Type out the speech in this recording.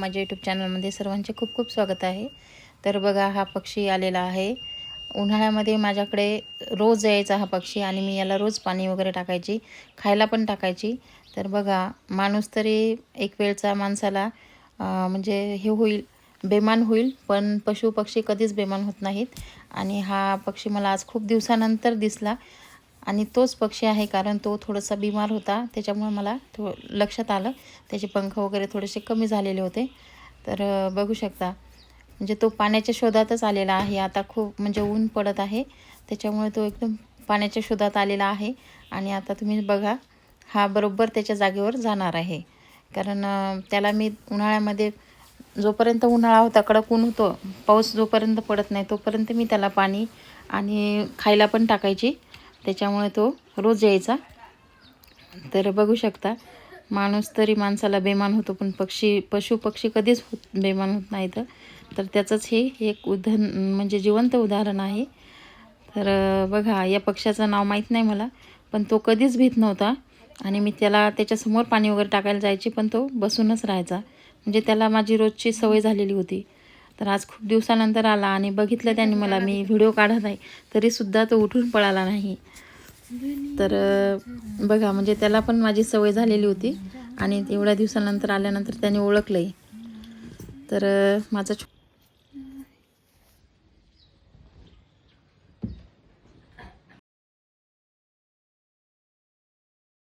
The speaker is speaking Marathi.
माझ्या यूट्यूब चॅनलमध्ये सर्वांचे खूप खूप स्वागत आहे. तर बघा हा पक्षी आलेला आहे. उन्हाळ्यामध्ये माझ्याकडे रोज यायचा हा पक्षी आणि मी याला रोज पाणी वगैरे टाकायची खायला पण टाकायची. तर बघा माणूस तरी एक वेळचा माणसाला म्हणजे हे होईल बेमान होईल पण पशु पक्षी कधीच बेमान होत नाहीत. आणि हा पक्षी मला आज खूप दिवसानंतर दिसला. आणि तोच पक्षी आहे कारण तो थोडासा बिमार होता. त्याच्यामुळे मला थो लक्षात आलं. त्याचे पंख वगैरे थोडेसे कमी झालेले होते. तर बघू शकता. म्हणजे तो पाण्याच्या शोधातच आलेला आहे. आता खूप म्हणजे ऊन पडत आहे. त्याच्यामुळे तो एकदम पाण्याच्या शोधात आलेला आहे. आणि आता तुम्ही बघा हा बरोबर त्याच्या जागेवर जाणार आहे. कारण त्याला मी उन्हाळ्यामध्ये जोपर्यंत उन्हाळा होता कडक ऊन होतो पाऊस जोपर्यंत पडत नाही तोपर्यंत मी त्याला पाणी आणि खायला पण टाकायची. त्याच्यामुळे तो रोज यायचा. तर बघू शकता माणूस तरी माणसाला बेमान होतो पण पक्षी पशु पक्षी कधीच होत बेमान होत नाही तर त्याचंच हे एक उदाहरण म्हणजे जिवंत उदाहरण आहे. तर बघा या पक्षाचं नाव माहीत नाही मला पण तो कधीच भीत नव्हता. आणि मी त्याला त्याच्यासमोर पाणी वगैरे टाकायला जायची पण तो बसूनच राहायचा. म्हणजे त्याला माझी रोजची सवय झालेली होती. तर आज खूप दिवसानंतर आला आणि बघितलं त्याने मला मी व्हिडिओ काढत आहे तरीसुद्धा तो उठून पळाला नाही. तर बघा म्हणजे त्याला पण माझी सवय झालेली होती आणि एवढ्या दिवसानंतर आल्यानंतर त्याने ओळखलंही तर माझं माझा छो-